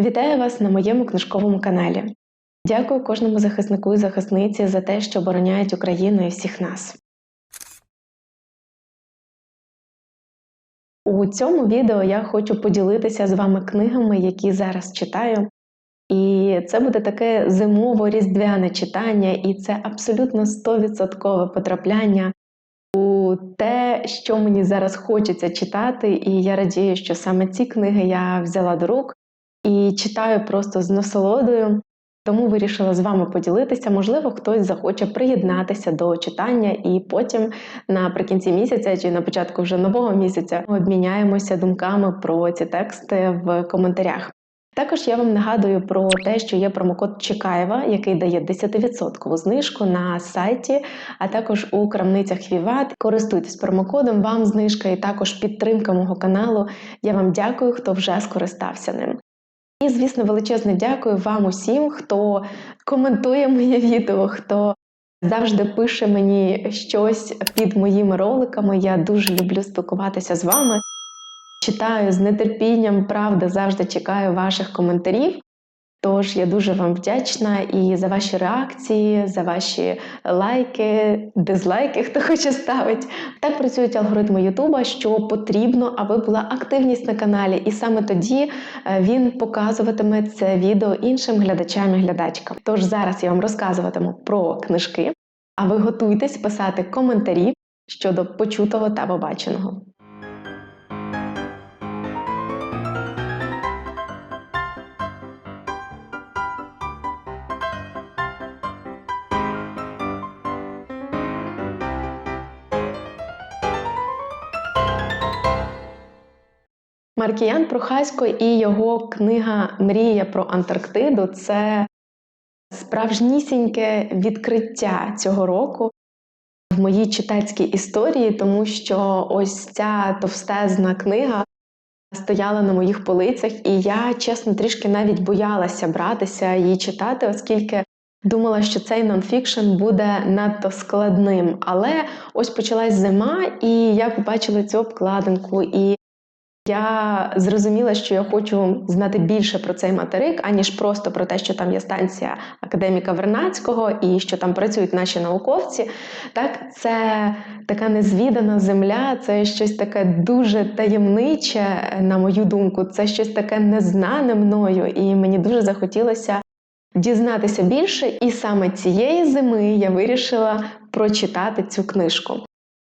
Вітаю вас на моєму книжковому каналі. Дякую кожному захиснику і захисниці за те, що обороняють Україну і всіх нас. У цьому відео я хочу поділитися з вами книгами, які зараз читаю. І це буде таке зимово-різдвяне читання, і це абсолютно 100% потрапляння у те, що мені зараз хочеться читати. І я радію, що саме ці книги я взяла до рук і читаю просто з насолодою. Тому вирішила з вами поділитися. Можливо, хтось захоче приєднатися до читання, і потім наприкінці місяця чи на початку вже нового місяця обміняємося думками про ці тексти в коментарях. Також я вам нагадую про те, що є промокод Чекаєва, який дає 10% знижку на сайті, а також у крамницях Віват. Користуйтесь промокодом, вам знижка і також підтримка мого каналу. Я вам дякую, хто вже скористався ним. І, звісно, величезне дякую вам усім, хто коментує моє відео, хто завжди пише мені щось під моїми роликами. Я дуже люблю спілкуватися з вами. Читаю з нетерпінням, правда, завжди чекаю ваших коментарів. Тож я дуже вам вдячна і за ваші реакції, за ваші лайки, дизлайки, хто хоче ставить. Так працюють алгоритми Ютуба, що потрібно, аби була активність на каналі, і саме тоді е, він показуватиме це відео іншим глядачам і глядачкам. Тож зараз я вам розказуватиму про книжки, а ви готуйтесь писати коментарі щодо почутого та побаченого. Маркіян Прохасько і його книга Мрія про Антарктиду це справжнісіньке відкриття цього року в моїй читацькій історії, тому що ось ця товстезна книга стояла на моїх полицях, і я, чесно, трішки навіть боялася братися її читати, оскільки. Думала, що цей нонфікшн буде надто складним, але ось почалась зима, і я побачила цю обкладинку, і я зрозуміла, що я хочу знати більше про цей материк, аніж просто про те, що там є станція академіка Вернацького і що там працюють наші науковці. Так, це така незвідана земля, це щось таке дуже таємниче, на мою думку, це щось таке незнане мною, і мені дуже захотілося. Дізнатися більше, і саме цієї зими я вирішила прочитати цю книжку.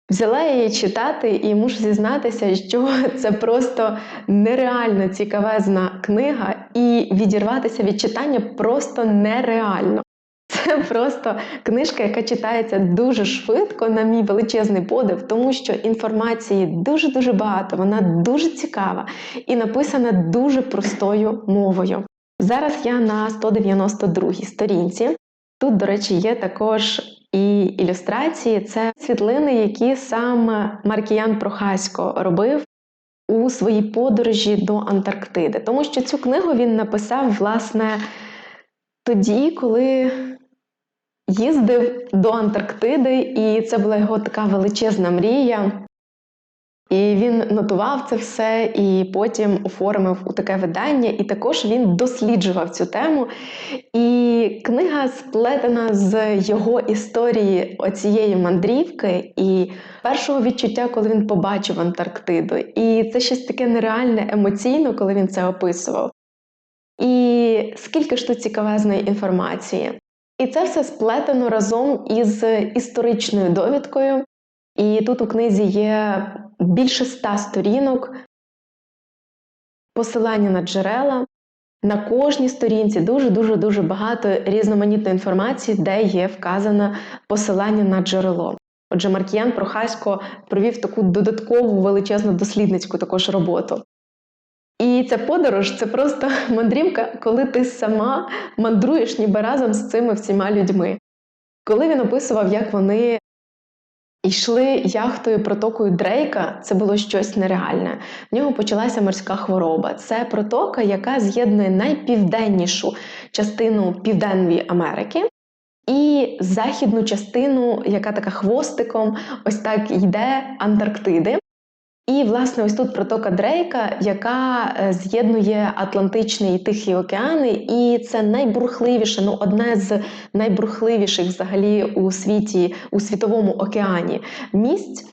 Взяла її читати і мушу зізнатися, що це просто нереально цікавезна книга, і відірватися від читання просто нереально. Це просто книжка, яка читається дуже швидко, на мій величезний подив, тому що інформації дуже-дуже багато, вона дуже цікава і написана дуже простою мовою. Зараз я на 192 сторінці. Тут, до речі, є також і ілюстрації це світлини, які сам Маркіян Прохасько робив у своїй подорожі до Антарктиди. Тому що цю книгу він написав, власне, тоді, коли їздив до Антарктиди, і це була його така величезна мрія. І він нотував це все і потім оформив у таке видання, і також він досліджував цю тему. І книга сплетена з його історії оцієї мандрівки і першого відчуття, коли він побачив Антарктиду. І це щось таке нереальне емоційно, коли він це описував. І скільки ж тут цікавезної інформації. І це все сплетено разом із історичною довідкою. І тут у книзі є більше ста сторінок, посилання на джерела. На кожній сторінці дуже-дуже дуже багато різноманітної інформації, де є вказане посилання на джерело. Отже, Маркіян Прохасько провів таку додаткову величезну дослідницьку також роботу. І ця подорож це просто мандрівка, коли ти сама мандруєш ніби разом з цими всіма людьми. Коли він описував, як вони Йшли яхтою протокою Дрейка, це було щось нереальне. В нього почалася морська хвороба. Це протока, яка з'єднує найпівденнішу частину Південної Америки і західну частину, яка така хвостиком, ось так йде Антарктиди. І, власне, ось тут протока Дрейка, яка е, з'єднує Атлантичний і Тихий океани, і це найбурхливіше, ну одне з найбурхливіших взагалі у світі, у світовому океані місць.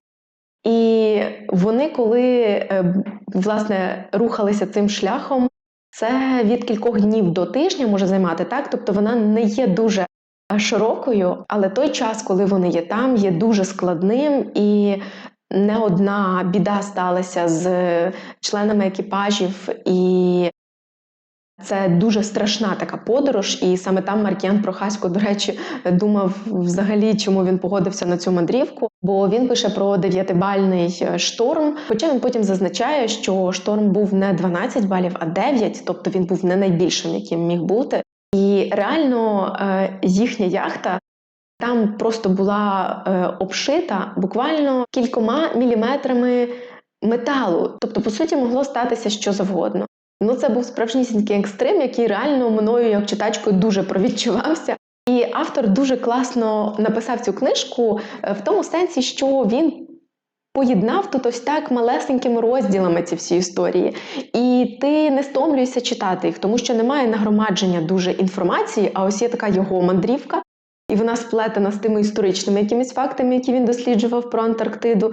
І вони, коли е, власне рухалися цим шляхом, це від кількох днів до тижня може займати так. Тобто вона не є дуже широкою, але той час, коли вони є там, є дуже складним і. Не одна біда сталася з членами екіпажів, і це дуже страшна така подорож. І саме там Маркіян Прохасько, до речі, думав взагалі, чому він погодився на цю мандрівку. Бо він пише про дев'ятибальний шторм. Хоча він потім зазначає, що шторм був не 12 балів, а 9, тобто він був не найбільшим, яким міг бути. І реально е, їхня яхта там просто була е, обшита буквально кількома міліметрами металу. Тобто, по суті, могло статися що завгодно. Ну, це був справжнісінький екстрим, який реально мною як читачкою дуже провідчувався. І автор дуже класно написав цю книжку е, в тому сенсі, що він поєднав тут ось так малесенькими розділами ці всі історії. І ти не стомлюєшся читати їх, тому що немає нагромадження дуже інформації, а ось є така його мандрівка. І вона сплетена з тими історичними якимись фактами, які він досліджував про Антарктиду.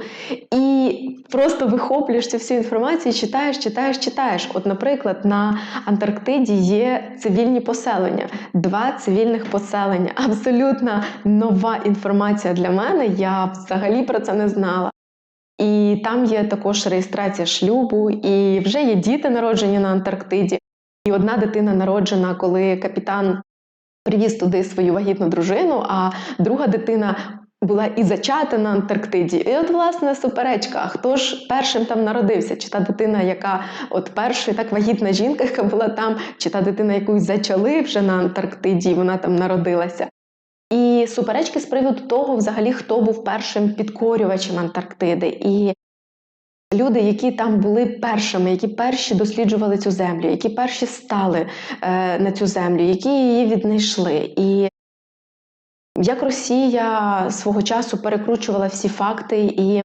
І просто вихоплюєш цю всю інформацію, читаєш, читаєш, читаєш. От, наприклад, на Антарктиді є цивільні поселення, два цивільних поселення. Абсолютно нова інформація для мене. Я взагалі про це не знала. І там є також реєстрація шлюбу, і вже є діти народжені на Антарктиді. І одна дитина народжена, коли капітан привіз туди свою вагітну дружину, а друга дитина. Була і зачата на Антарктиді. І от, власне, суперечка. Хто ж першим там народився? Чи та дитина, яка от першою так вагітна жінка, яка була там, чи та дитина, яку зачали вже на Антарктиді, вона там народилася? І суперечки з приводу того, взагалі, хто був першим підкорювачем Антарктиди. І люди, які там були першими, які перші досліджували цю землю, які перші стали е, на цю землю, які її віднайшли. І як Росія свого часу перекручувала всі факти і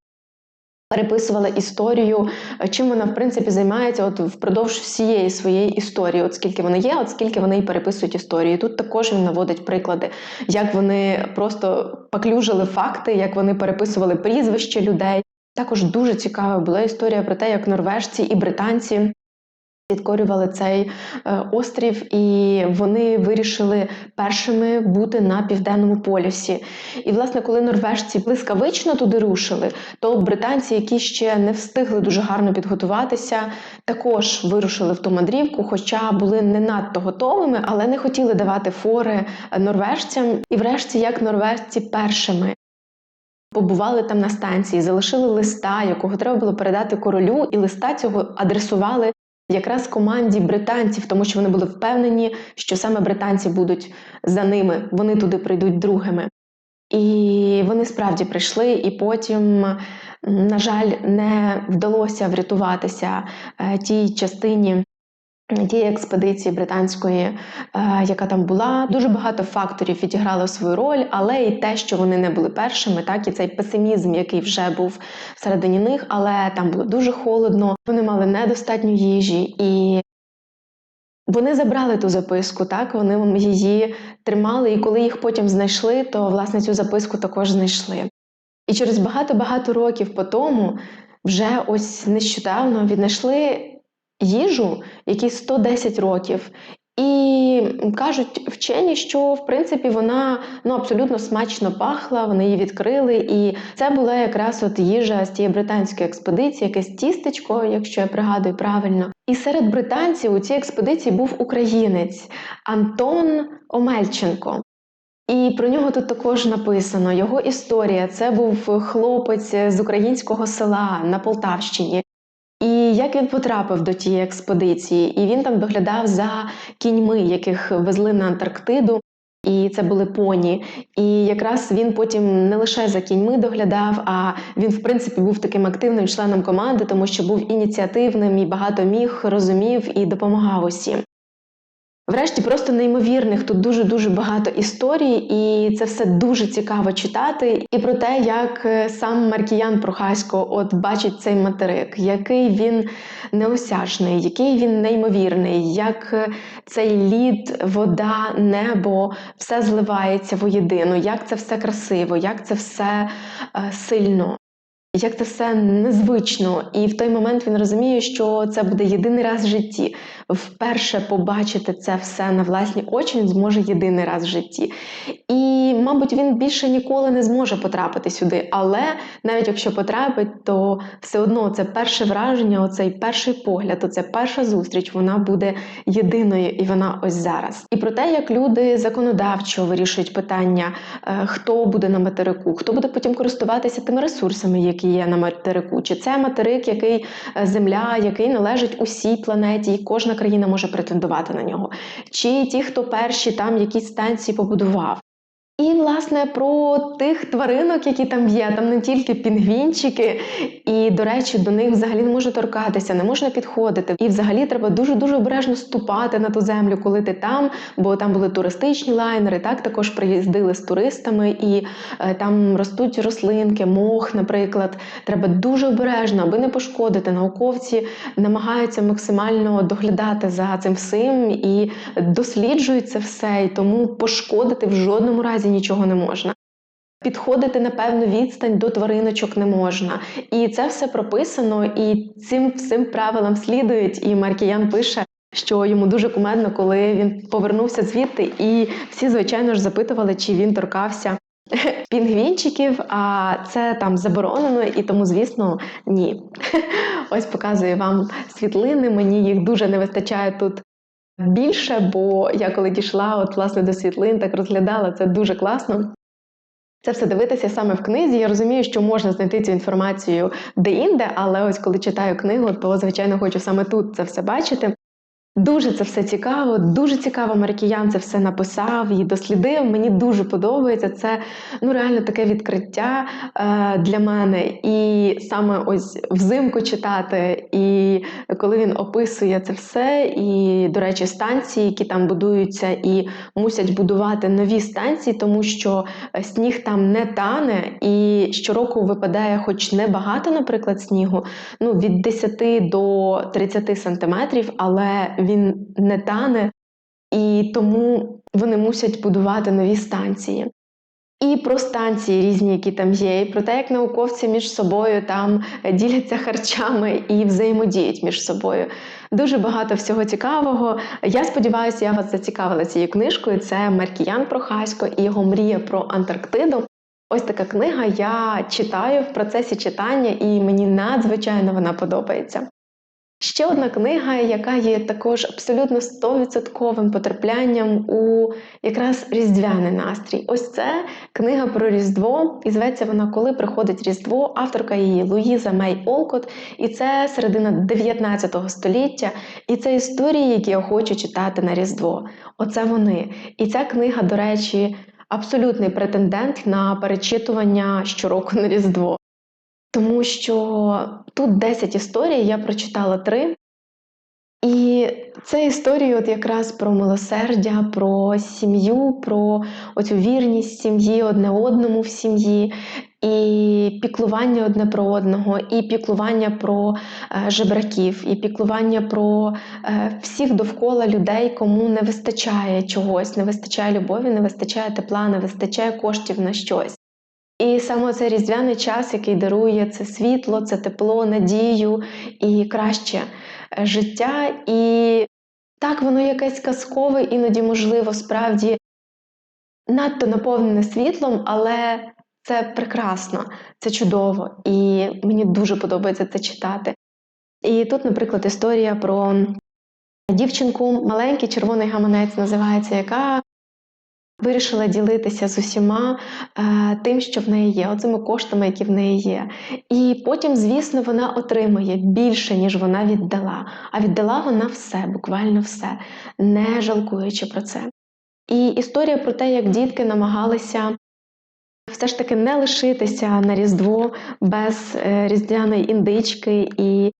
переписувала історію, чим вона в принципі займається от впродовж всієї своєї історії, от скільки вони є, от скільки вони і переписують історії. Тут також він наводить приклади, як вони просто поклюжили факти, як вони переписували прізвища людей. Також дуже цікава була історія про те, як норвежці і британці підкорювали цей е, острів, і вони вирішили першими бути на південному полюсі. І, власне, коли норвежці блискавично туди рушили, то британці, які ще не встигли дуже гарно підготуватися, також вирушили в ту мандрівку, хоча були не надто готовими, але не хотіли давати фори норвежцям. І, врешті, як норвежці першими. Побували там на станції, залишили листа, якого треба було передати королю, і листа цього адресували якраз команді британців, тому що вони були впевнені, що саме британці будуть за ними, вони туди прийдуть другими. І вони справді прийшли, і потім, на жаль, не вдалося врятуватися е, тій частині тієї експедиції британської, е, яка там була, дуже багато факторів відіграло свою роль, але і те, що вони не були першими, так і цей песимізм, який вже був всередині них, але там було дуже холодно, вони мали недостатньо їжі і. Вони забрали ту записку, так вони її тримали, і коли їх потім знайшли, то власне цю записку також знайшли. І через багато-багато років по тому, вже ось нещодавно віднайшли їжу, якій 110 років. І кажуть вчені, що в принципі вона ну абсолютно смачно пахла, вони її відкрили. І це була якраз от їжа з тієї британської експедиції, якесь тістечко, якщо я пригадую правильно. І серед британців у цій експедиції був українець Антон Омельченко. І про нього тут також написано його історія. Це був хлопець з українського села на Полтавщині. І як він потрапив до тієї експедиції, і він там доглядав за кіньми, яких везли на Антарктиду, і це були поні. І якраз він потім не лише за кіньми доглядав, а він, в принципі, був таким активним членом команди, тому що був ініціативним і багато міг, розумів і допомагав усім. Врешті просто неймовірних тут дуже дуже багато історій, і це все дуже цікаво читати. І про те, як е, сам Маркіян Прохасько от бачить цей материк, який він неосяжний, який він неймовірний, як е, цей лід, вода, небо все зливається воєдино, як це все красиво, як це все е, сильно. Як це все незвично, і в той момент він розуміє, що це буде єдиний раз в житті. Вперше побачити це все на власні очі він зможе єдиний раз в житті. І, мабуть, він більше ніколи не зможе потрапити сюди. Але навіть якщо потрапить, то все одно це перше враження, оцей перший погляд, оця перша зустріч, вона буде єдиною, і вона ось зараз. І про те, як люди законодавчо вирішують питання, е, хто буде на материку, хто буде потім користуватися тими ресурсами, які є на материку, чи це материк, який е, земля, який належить усій планеті, і кожна країна може претендувати на нього, чи ті, хто перші там якісь станції побудував. І, власне, про тих тваринок, які там є, там не тільки пінгвінчики, і, до речі, до них взагалі не можна торкатися, не можна підходити. І взагалі треба дуже-дуже обережно ступати на ту землю, коли ти там, бо там були туристичні лайнери, так також приїздили з туристами, і е, там ростуть рослинки, мох, наприклад. Треба дуже обережно, аби не пошкодити. Науковці намагаються максимально доглядати за цим всім і досліджують це все, і тому пошкодити в жодному разі нічого не можна. Підходити на певну відстань до твариночок не можна. І це все прописано, і цим всім правилам слідують. І Маркіян пише, що йому дуже кумедно, коли він повернувся звідти, і всі, звичайно ж, запитували, чи він торкався пінгвінчиків, а це там заборонено, і тому, звісно, ні. Ось показую вам світлини. Мені їх дуже не вистачає тут більше, бо я коли дійшла от, власне, до світлин, так розглядала це дуже класно. Це все дивитися саме в книзі. Я розумію, що можна знайти цю інформацію де-інде, але ось коли читаю книгу, то звичайно хочу саме тут це все бачити. Дуже це все цікаво, дуже цікаво Маркіян це все написав і дослідив. Мені дуже подобається. Це ну реально таке відкриття е, для мене. І саме ось взимку читати, і коли він описує це все, і, до речі, станції, які там будуються, і мусять будувати нові станції, тому що сніг там не тане, і щороку випадає, хоч небагато, наприклад, снігу, ну від 10 до 30 сантиметрів, але він не тане, і тому вони мусять будувати нові станції. І про станції різні, які там є, і про те, як науковці між собою там діляться харчами і взаємодіють між собою. Дуже багато всього цікавого. Я сподіваюся, я вас зацікавила цією книжкою. Це Маркіян Прохасько і його мрія про Антарктиду. Ось така книга. Я читаю в процесі читання, і мені надзвичайно вона подобається. Ще одна книга, яка є також абсолютно стовідсотковим потраплянням у якраз різдвяний настрій. Ось це книга про Різдво, і зветься вона Коли приходить Різдво, авторка її Луїза Мей Олкот. І це середина 19 століття. І це історії, які я хочу читати на Різдво. Оце вони. І ця книга, до речі, абсолютний претендент на перечитування щороку на Різдво. Тому що тут 10 історій, я прочитала 3. І це історії от якраз про милосердя, про сім'ю, про оцю вірність сім'ї одне одному в сім'ї, і піклування одне про одного, і піклування про е, жебраків, і піклування про е, всіх довкола людей, кому не вистачає чогось, не вистачає любові, не вистачає тепла, не вистачає коштів на щось. І саме цей різдвяний час, який дарує це світло, це тепло, надію і краще е, життя. І так, воно якесь казкове, іноді, можливо, справді надто наповнене світлом, але це прекрасно, це чудово, і мені дуже подобається це читати. І тут, наприклад, історія про дівчинку, маленький червоний гаманець називається, яка Вирішила ділитися з усіма е, тим, що в неї є, оцими коштами, які в неї є. І потім, звісно, вона отримує більше, ніж вона віддала. А віддала вона все, буквально все, не жалкуючи про це. І історія про те, як дітки намагалися все ж таки не лишитися на Різдво без е, різдвяної індички і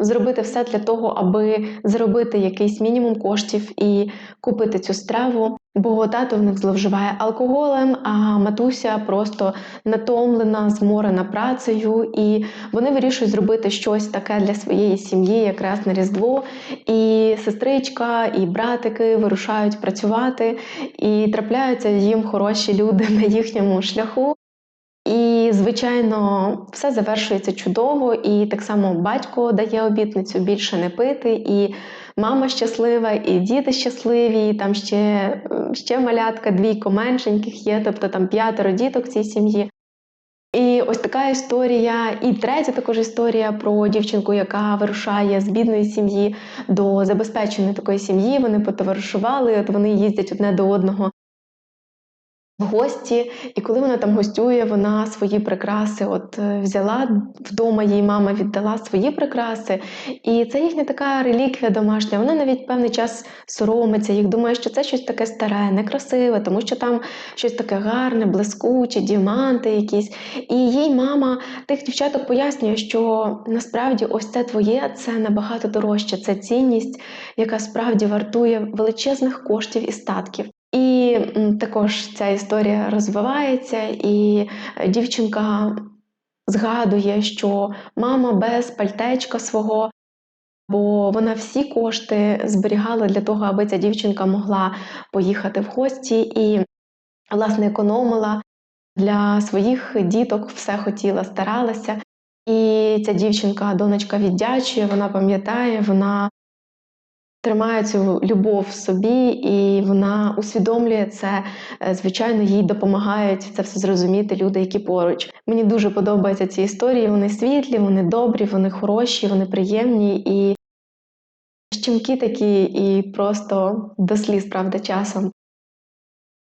зробити все для того, аби заробити якийсь мінімум коштів і купити цю страву. Бо тато в них зловживає алкоголем, а матуся просто натомлена, зморена працею, і вони вирішують зробити щось таке для своєї сім'ї, якраз на Різдво. І сестричка, і братики вирушають працювати, і трапляються їм хороші люди на їхньому шляху. І, звичайно, все завершується чудово, і так само батько дає обітницю більше не пити, і мама щаслива, і діти щасливі, і там ще, ще малятка, двійко меншеньких є, тобто там п'ятеро діток в цій сім'ї. І ось така історія. І третя також історія про дівчинку, яка вирушає з бідної сім'ї до забезпеченої такої сім'ї. Вони потоваришували, от вони їздять одне до одного в гості, і коли вона там гостює, вона свої прикраси от е, взяла вдома, їй мама віддала свої прикраси. І це їхня така реліквія домашня. Вона навіть певний час соромиться, їх думає, що це щось таке старе, некрасиве, тому що там щось таке гарне, блискуче, діаманти якісь. І їй мама тих дівчаток пояснює, що насправді ось це твоє, це набагато дорожче, це цінність, яка справді вартує величезних коштів і статків. І також ця історія розвивається, і е, дівчинка згадує, що мама без пальтечка свого, бо вона всі кошти зберігала для того, аби ця дівчинка могла поїхати в гості і, власне, економила для своїх діток, все хотіла, старалася. І ця дівчинка, донечка віддячує, вона пам'ятає, вона тримає цю любов в собі, і вона усвідомлює це. Е, звичайно, їй допомагають це все зрозуміти люди, які поруч. Мені дуже подобаються ці історії. Вони світлі, вони добрі, вони хороші, вони приємні і щемкі такі, і просто до сліз, правда, часом.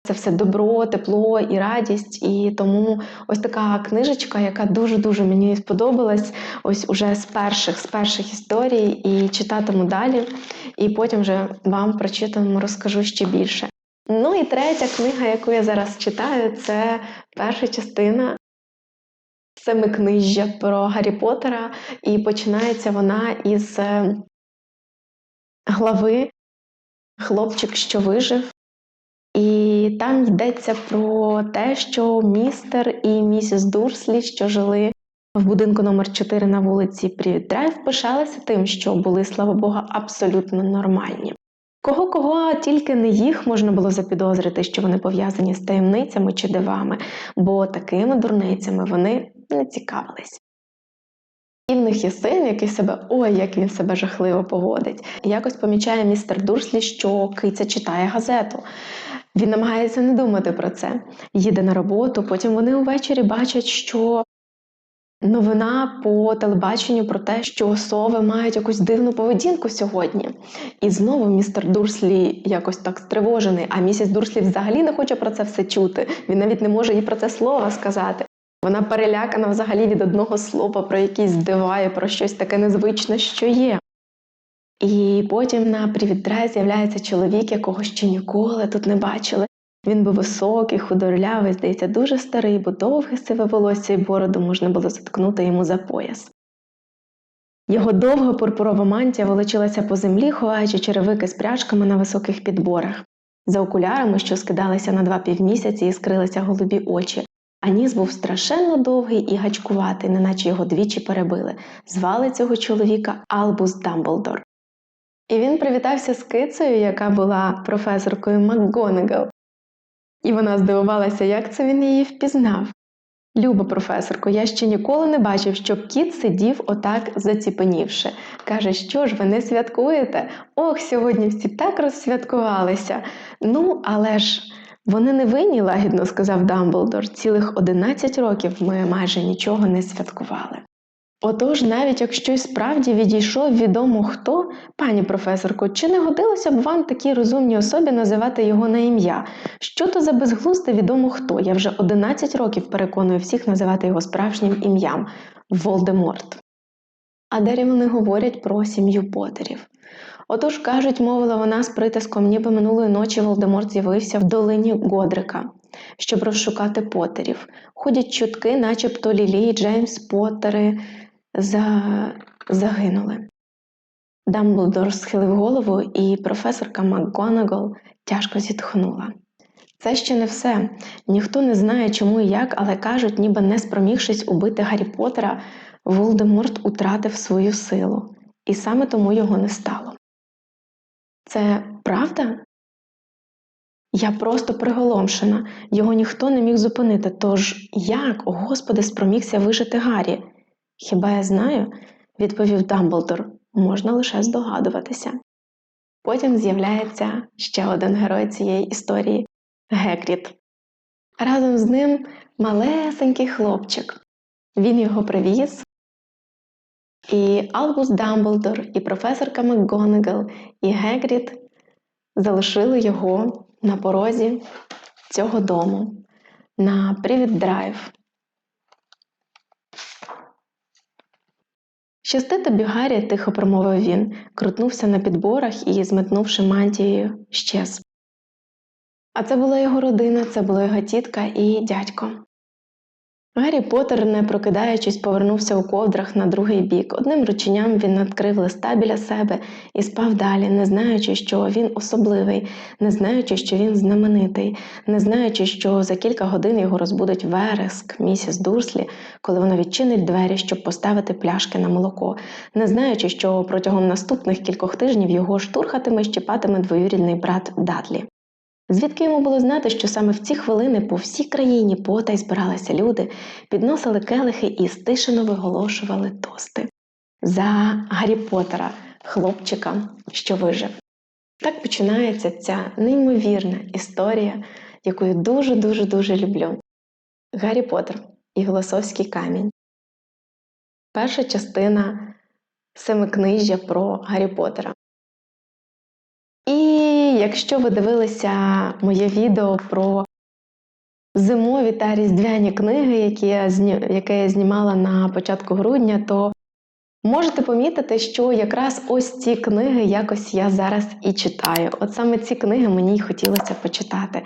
Це все добро, тепло і радість. І тому ось така книжечка, яка дуже-дуже мені сподобалась, ось уже з перших з перших історій, і читатиму далі, і потім вже вам прочитаємо, розкажу ще більше. Ну і третя книга, яку я зараз читаю, це перша частина семикнижжя про Гаррі Поттера, і починається вона із е, глави Хлопчик, що вижив. Там йдеться про те, що містер і місіс Дурслі, що жили в будинку номер 4 на вулиці Привіт Драйв, пишалися тим, що були, слава Богу, абсолютно нормальні. Кого кого тільки не їх можна було запідозрити, що вони пов'язані з таємницями чи дивами, бо такими дурницями вони не цікавились. І в них є син, який себе ой, як він себе жахливо поводить. Якось помічає містер Дурслі, що киця читає газету. Він намагається не думати про це, їде на роботу. Потім вони увечері бачать, що новина по телебаченню про те, що сови мають якусь дивну поведінку сьогодні. І знову містер Дурслі якось так стривожений, а місіс Дурслі взагалі не хоче про це все чути. Він навіть не може їй про це слова сказати. Вона перелякана взагалі від одного слова про якісь дива про щось таке незвичне, що є. І потім на привітре з'являється чоловік, якого ще ніколи тут не бачили. Він був високий, худорлявий, здається, дуже старий, бо довге сиве волосся і бороду можна було заткнути йому за пояс. Його довга пурпурова мантія волочилася по землі, ховаючи черевики з пряжками на високих підборах. За окулярами, що скидалися на два півмісяці і скрилися голубі очі, а ніс був страшенно довгий і гачкуватий, неначе його двічі перебили. Звали цього чоловіка Албус Дамблдор. І він привітався з кицею, яка була професоркою МакГонагал. І вона здивувалася, як це він її впізнав. Люба професорко, я ще ніколи не бачив, щоб кіт сидів отак заціпенівши. Каже, що ж ви не святкуєте? Ох, сьогодні всі так розсвяткувалися. Ну, але ж вони не винні, лагідно сказав Дамблдор. Цілих одинадцять років ми майже нічого не святкували. Отож, навіть якщо й справді відійшов відомо хто, пані професорко, чи не годилося б вам такій розумній особі називати його на ім'я? Що то за безглузде відомо хто? Я вже 11 років переконую всіх називати його справжнім ім'ям Волдеморт. А далі вони говорять про сім'ю Потерів. Отож, кажуть, мовила вона з притиском, ніби минулої ночі Волдеморт з'явився в долині Годрика, щоб розшукати Потерів. Ходять чутки, начебто Лілі і Джеймс Поттери за... загинули. Дамблдор схилив голову, і професорка МакГонагал тяжко зітхнула. Це ще не все. Ніхто не знає, чому і як, але кажуть, ніби не спромігшись убити Гаррі Поттера, Волдеморт утратив свою силу, і саме тому його не стало. Це правда? Я просто приголомшена, його ніхто не міг зупинити. Тож як, о Господи, спромігся вижити Гаррі? Хіба я знаю? відповів Дамблдор. Можна лише здогадуватися. Потім з'являється ще один герой цієї історії Гекріт. Разом з ним малесенький хлопчик. Він його привіз. І Албус Дамблдор, і професорка МакГонагал, і Гегріт залишили його на порозі цього дому на Привіт Драйв. Щасти тобі, Гаррі, тихо промовив він, крутнувся на підборах і, зметнувши мантією, щез. А це була його родина, це була його тітка і дядько. Гаррі Поттер, не прокидаючись, повернувся у ковдрах на другий бік. Одним рученням він надкрив листа біля себе і спав далі, не знаючи, що він особливий, не знаючи, що він знаменитий, не знаючи, що за кілька годин його розбудить вереск, місіс Дурслі, коли вона відчинить двері, щоб поставити пляшки на молоко, не знаючи, що протягом наступних кількох тижнів його штурхатиме і щипатиме двоюрідний брат Дадлі. Звідки йому було знати, що саме в ці хвилини по всій країні потай збиралися люди, підносили келихи і стишено виголошували тости за Гаррі Поттера, хлопчика, що вижив. Так починається ця неймовірна історія, яку я дуже-дуже дуже люблю. Гаррі Поттер і Голосовський камінь. Перша частина семикнижжя про Гаррі Поттера. І якщо ви дивилися моє відео про зимові та різдвяні книги, які я яке я знімала на початку грудня, то можете помітити, що якраз ось ці книги якось я зараз і читаю. От саме ці книги мені й хотілося почитати.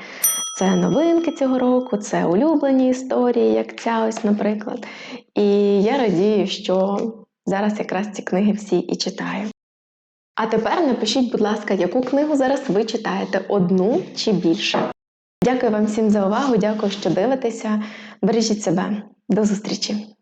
Це новинки цього року, це улюблені історії, як ця ось, наприклад. І я радію, що зараз якраз ці книги всі і читаю. А тепер напишіть, будь ласка, яку книгу зараз ви читаєте одну чи більше. Дякую вам всім за увагу, дякую, що дивитеся. Бережіть себе. До зустрічі!